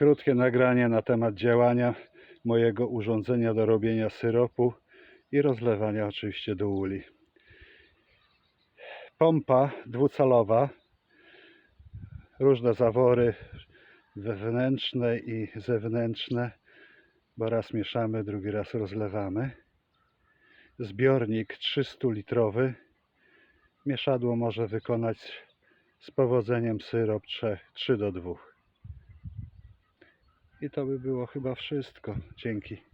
krótkie nagranie na temat działania mojego urządzenia do robienia syropu i rozlewania oczywiście do uli. Pompa dwucalowa, różne zawory wewnętrzne i zewnętrzne, bo raz mieszamy, drugi raz rozlewamy. Zbiornik 300 litrowy. Mieszadło może wykonać z powodzeniem syrop 3, 3 do 2. I to by było chyba wszystko. Dzięki.